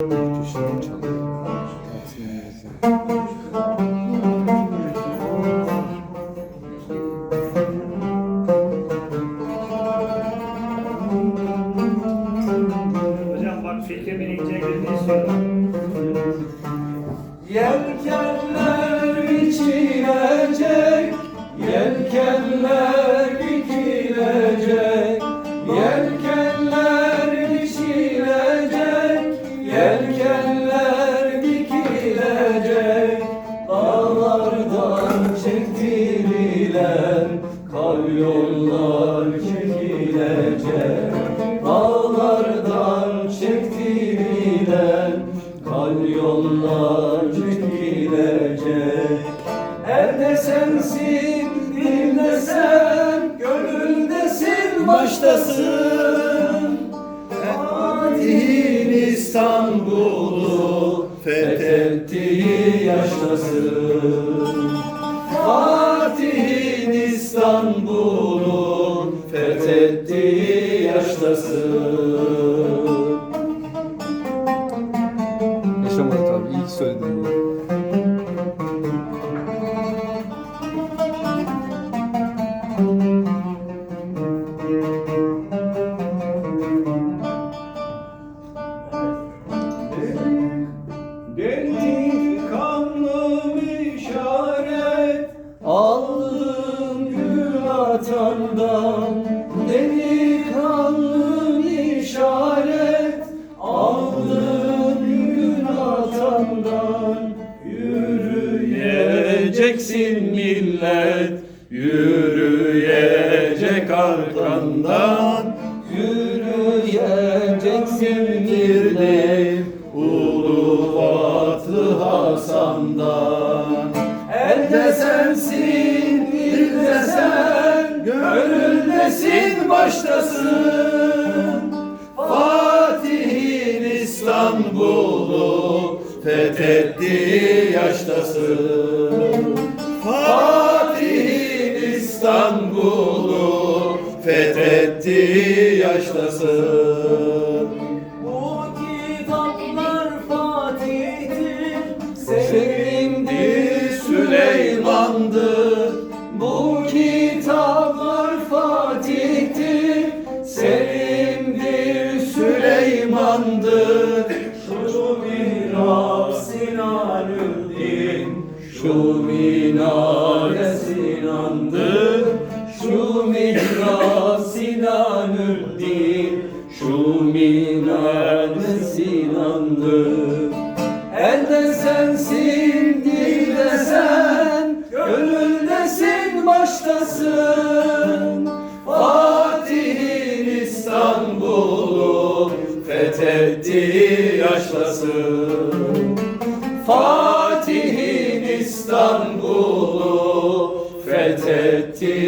Köşeden çalıyor. Bak fikrimin ince girdiği. Yelkenler yollar çekilecek, dağlardan çektirilen kar yollar çekilecek. Elde sensin, dilde sen, baştasın. Fatih'in İstanbul'u fethettiği yaştasın. Fethettiği yaştasın. Yaşamadı tabii. İyi ki söyledin bunu. Aldım gül atandan Yürüyeceksin millet Yürüyecek arkandan. Yürüyeceksin millet Ulubatlı Hasan'dan. Elde sensin, dilde sen Gönüldesin, baştasın Fatih'in İstanbul'u fethettiği yaştasın İstanbul'u fethettiği yaştasın Bu kitaplar Fatih'tir Selim'dir, Süleyman'dır. Bu kitaplar Fatih'tir Selim'dir, Süleyman'dır. Şu mihrap Sinanüddin Şu minare Sinan'dır yaştasın Fatih'in İstanbul'u yaştasın